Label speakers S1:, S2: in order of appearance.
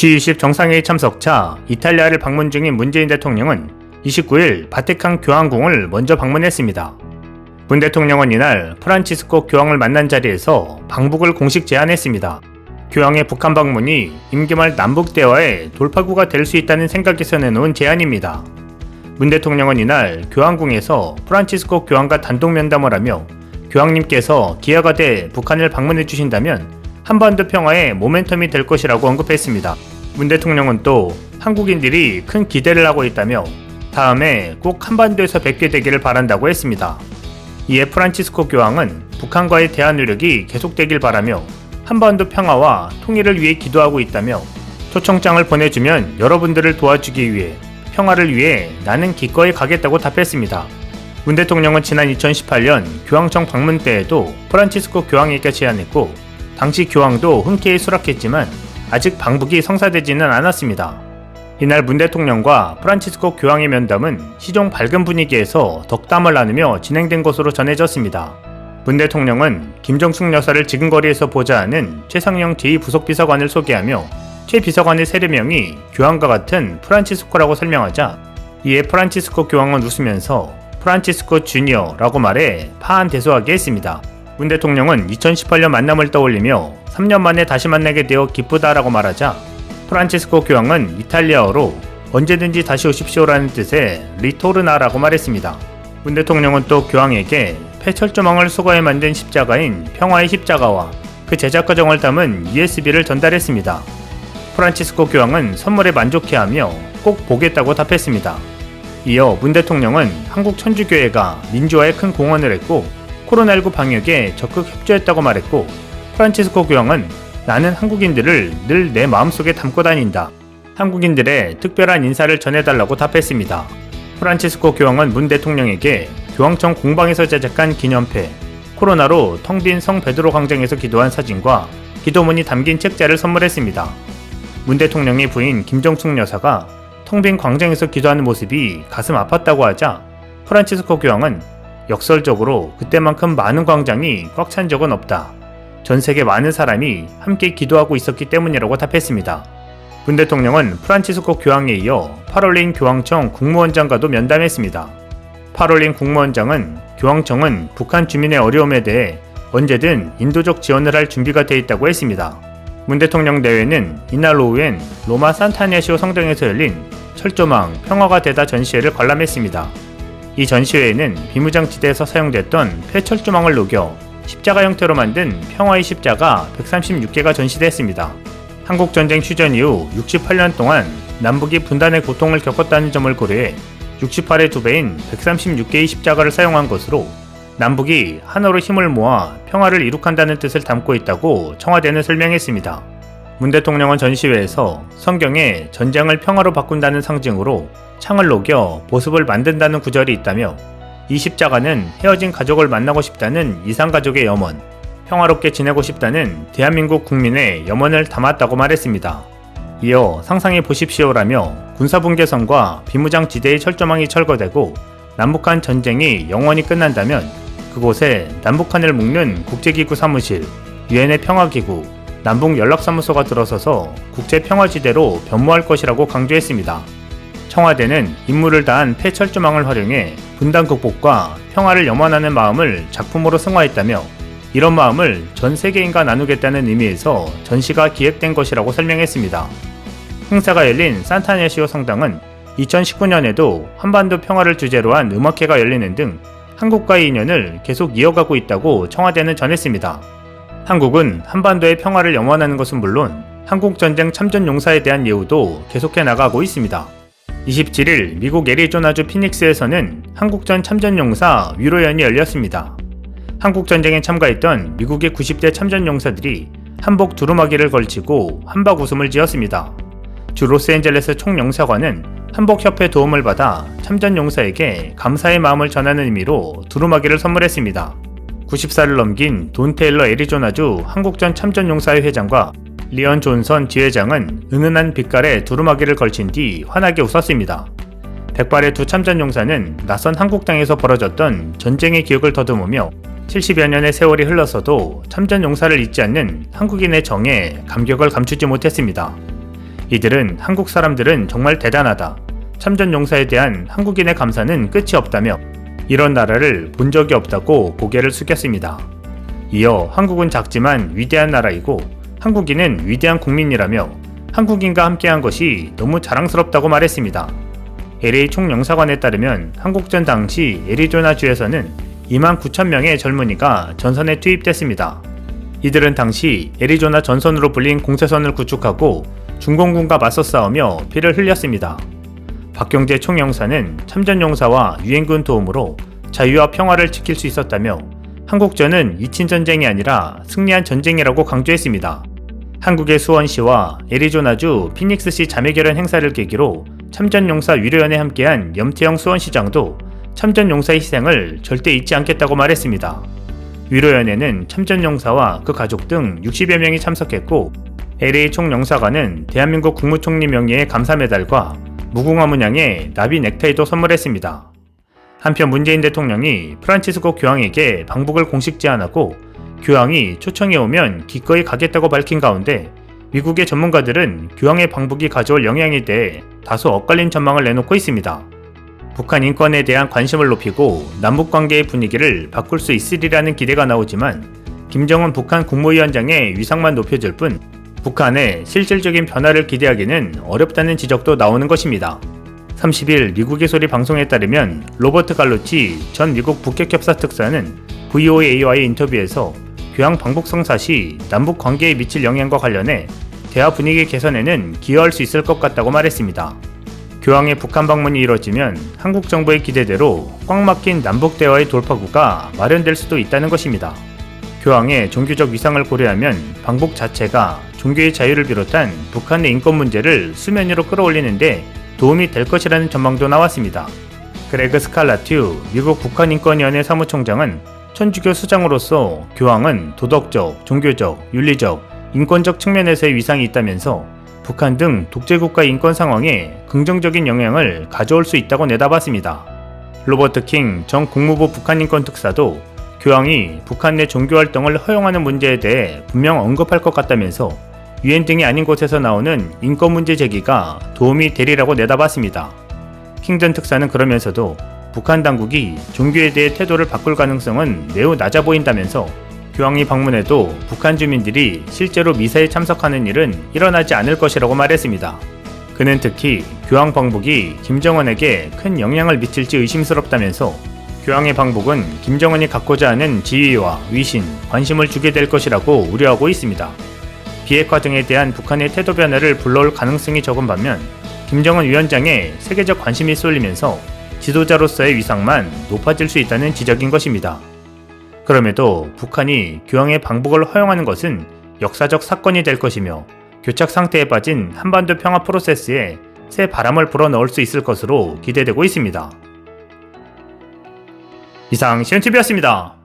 S1: G20 정상회의 참석차 이탈리아를 방문 중인 문재인 대통령은 29일 바티칸 교황궁을 먼저 방문했습니다. 문 대통령은 이날 프란치스코 교황을 만난 자리에서 방북을 공식 제안했습니다. 교황의 북한 방문이 임기 말 남북 대화의 돌파구가 될 수 있다는 생각에서 내놓은 제안입니다. 문 대통령은 이날 교황궁에서 프란치스코 교황과 단독 면담을 하며 교황님께서 기회가 돼 북한을 방문해 주신다면 한반도 평화의 모멘텀이 될 것이라고 언급했습니다. 문 대통령은 또 한국인들이 큰 기대를 하고 있다며 다음에 꼭 한반도에서 뵙게 되기를 바란다고 했습니다. 이에 프란치스코 교황은 북한과의 대화 노력이 계속되길 바라며 한반도 평화와 통일을 위해 기도하고 있다며 초청장을 보내주면 여러분들을 도와주기 위해 평화를 위해 나는 기꺼이 가겠다고 답했습니다. 문 대통령은 지난 2018년 교황청 방문 때에도 프란치스코 교황에게 제안했고 당시 교황도 흔쾌히 수락했지만 아직 방북이 성사되지는 않았습니다. 이날 문 대통령과 프란치스코 교황의 면담은 시종 밝은 분위기에서 덕담을 나누며 진행된 것으로 전해졌습니다. 문 대통령은 김정숙 여사를 지근거리에서 보자 하는 최상영 제2부속비서관을 소개하며 최 비서관의 세례명이 교황과 같은 프란치스코라고 설명하자 이에 프란치스코 교황은 웃으면서 프란치스코 주니어라고 말해 파한 대소하게 했습니다. 문 대통령은 2018년 만남을 떠올리며 3년 만에 다시 만나게 되어 기쁘다라고 말하자 프란치스코 교황은 이탈리아어로 언제든지 다시 오십시오라는 뜻의 리토르나라고 말했습니다. 문 대통령은 또 교황에게 폐철조망을 수거해 만든 십자가인 평화의 십자가와 그 제작 과정을 담은 USB를 전달했습니다. 프란치스코 교황은 선물에 만족해하며 꼭 보겠다고 답했습니다. 이어 문 대통령은 한국 천주교회가 민주화에 큰 공헌을 했고 코로나19 방역에 적극 협조했다고 말했고 프란치스코 교황은 나는 한국인들을 늘 내 마음속에 담고 다닌다. 한국인들의 특별한 인사를 전해달라고 답했습니다. 프란치스코 교황은 문 대통령에게 교황청 공방에서 제작한 기념패, 코로나로 텅 빈 성 베드로 광장에서 기도한 사진과 기도문이 담긴 책자를 선물했습니다. 문 대통령의 부인 김정숙 여사가 텅 빈 광장에서 기도하는 모습이 가슴 아팠다고 하자 프란치스코 교황은 역설적으로 그때만큼 많은 광장이 꽉 찬 적은 없다. 전 세계 많은 사람이 함께 기도하고 있었기 때문이라고 답했습니다. 문 대통령은 프란치스코 교황에 이어 파롤린 교황청 국무원장과도 면담했습니다. 파롤린 국무원장은 교황청은 북한 주민의 어려움에 대해 언제든 인도적 지원을 할 준비가 돼 있다고 했습니다. 문 대통령 대회는 이날 오후엔 로마 산타니아시오 성당에서 열린 철조망 평화가 되다 전시회를 관람했습니다. 이 전시회에는 비무장지대에서 사용됐던 폐철조망을 녹여 십자가 형태로 만든 평화의 십자가 136개가 전시됐습니다. 한국전쟁 휴전 이후 68년 동안 남북이 분단의 고통을 겪었다는 점을 고려해 68의 두 배인 136개의 십자가를 사용한 것으로 남북이 하나로 힘을 모아 평화를 이룩한다는 뜻을 담고 있다고 청와대는 설명했습니다. 문 대통령은 전시회에서 성경에 전쟁을 평화로 바꾼다는 상징으로 창을 녹여 모습을 만든다는 구절이 있다며 이 십자가는 헤어진 가족을 만나고 싶다는 이상가족의 염원, 평화롭게 지내고 싶다는 대한민국 국민의 염원을 담았다고 말했습니다. 이어 상상해 보십시오라며 군사분계선과 비무장 지대의 철조망이 철거되고 남북한 전쟁이 영원히 끝난다면 그곳에 남북한을 묶는 국제기구 사무실, 유엔의 평화기구, 남북 연락사무소가 들어서서 국제평화지대로 변모할 것이라고 강조했습니다. 청와대는 임무를 다한 폐철조망을 활용해 분단 극복과 평화를 염원하는 마음을 작품으로 승화했다며 이런 마음을 전 세계인과 나누겠다는 의미에서 전시가 기획된 것이라고 설명했습니다. 행사가 열린 산타네시오 성당은 2019년에도 한반도 평화를 주제로 한 음악회가 열리는 등 한국과의 인연을 계속 이어가고 있다고 청와대는 전했습니다. 한국은 한반도의 평화를 염원하는 것은 물론 한국전쟁 참전 용사에 대한 예우도 계속해 나가고 있습니다. 27일 미국 애리조나주 피닉스에서는 한국전 참전 용사 위로연이 열렸습니다. 한국전쟁에 참가했던 미국의 90대 참전 용사들이 한복 두루마기를 걸치고 한박 웃음을 지었습니다. 주 로스앤젤레스 총영사관은 한복협회 도움을 받아 참전 용사에게 감사의 마음을 전하는 의미로 두루마기를 선물했습니다. 90살을 넘긴 돈 테일러 애리조나주 한국전 참전용사회 회장과 리언 존선 지회장은 은은한 빛깔의 두루마기를 걸친 뒤 환하게 웃었습니다. 백발의 두 참전용사는 낯선 한국 땅에서 벌어졌던 전쟁의 기억을 더듬으며 70여 년의 세월이 흘러서도 참전용사를 잊지 않는 한국인의 정에 감격을 감추지 못했습니다. 이들은 한국 사람들은 정말 대단하다. 참전 용사에 대한 한국인의 감사는 끝이 없다며 이런 나라를 본 적이 없다고 고개를 숙였습니다. 이어 한국은 작지만 위대한 나라이고 한국인은 위대한 국민이라며 한국인과 함께한 것이 너무 자랑스럽다고 말했습니다. LA 총영사관에 따르면 한국전 당시 애리조나주에서는 2만 9천 명의 젊은이가 전선에 투입됐습니다. 이들은 당시 애리조나 전선으로 불린 공세선을 구축하고 중공군과 맞서 싸우며 피를 흘렸습니다. 박경재 총영사는 참전용사와 유엔군 도움으로 자유와 평화를 지킬 수 있었다며 한국전은 이친 전쟁이 아니라 승리한 전쟁이라고 강조했습니다. 한국의 수원시와 애리조나주 피닉스시 자매결연 행사를 계기로 참전용사 위로연에 함께한 염태영 수원시장도 참전용사의 희생을 절대 잊지 않겠다고 말했습니다. 위로연에는 참전용사와 그 가족 등 60여 명이 참석했고 LA 총영사관은 대한민국 국무총리 명예의 감사 메달과 무궁화 문양의 나비 넥타이도 선물했습니다. 한편 문재인 대통령이 프란치스코 교황에게 방북을 공식 제안하고 교황이 초청해 오면 기꺼이 가겠다고 밝힌 가운데 미국의 전문가들은 교황의 방북이 가져올 영향에 대해 다소 엇갈린 전망을 내놓고 있습니다. 북한 인권에 대한 관심을 높이고 남북 관계의 분위기를 바꿀 수 있으리라는 기대가 나오지만 김정은 북한 국무위원장의 위상만 높여줄 뿐 북한의 실질적인 변화를 기대하기는 어렵다는 지적도 나오는 것입니다. 30일 미국의 소리 방송에 따르면 로버트 갈로치 전 미국 북핵협사 특사는 VOA와의 인터뷰에서 교황 방북 성 사 시 남북 관계에 미칠 영향과 관련해 대화 분위기 개선에는 기여할 수 있을 것 같다고 말했습니다. 교황의 북한 방문이 이뤄지면 한국 정부의 기대대로 꽉 막힌 남북 대화의 돌파구가 마련될 수도 있다는 것입니다. 교황의 종교적 위상을 고려하면 방북 자체가 종교의 자유를 비롯한 북한의 인권 문제를 수면 위로 끌어올리는데 도움이 될 것이라는 전망도 나왔습니다. 그레그 스칼라튜 미국 북한인권위원회 사무총장은 천주교 수장으로서 교황은 도덕적, 종교적, 윤리적, 인권적 측면에서의 위상이 있다면서 북한 등 독재국가 인권 상황에 긍정적인 영향을 가져올 수 있다고 내다봤습니다. 로버트 킹 전 국무부 북한인권 특사도 교황이 북한 내 종교 활동을 허용하는 문제에 대해 분명 언급할 것 같다면서 유엔 등이 아닌 곳에서 나오는 인권 문제 제기가 도움이 되리라고 내다봤습니다. 킹전 특사는 그러면서도 북한 당국이 종교에 대해 태도를 바꿀 가능성은 매우 낮아 보인다면서 교황이 방문해도 북한 주민들이 실제로 미사에 참석하는 일은 일어나지 않을 것이라고 말했습니다. 그는 특히 교황 방북이 김정은에게 큰 영향을 미칠지 의심스럽다면서 교황의 방북은 김정은이 갖고자 하는 지위와 위신, 관심을 주게 될 것이라고 우려하고 있습니다. 비핵화 등에 대한 북한의 태도 변화를 불러올 가능성이 적은 반면 김정은 위원장의 세계적 관심이 쏠리면서 지도자로서의 위상만 높아질 수 있다는 지적인 것입니다. 그럼에도 북한이 교황의 방북을 허용하는 것은 역사적 사건이 될 것이며 교착 상태에 빠진 한반도 평화 프로세스에 새 바람을 불어넣을 수 있을 것으로 기대되고 있습니다. 이상 시연TV였습니다.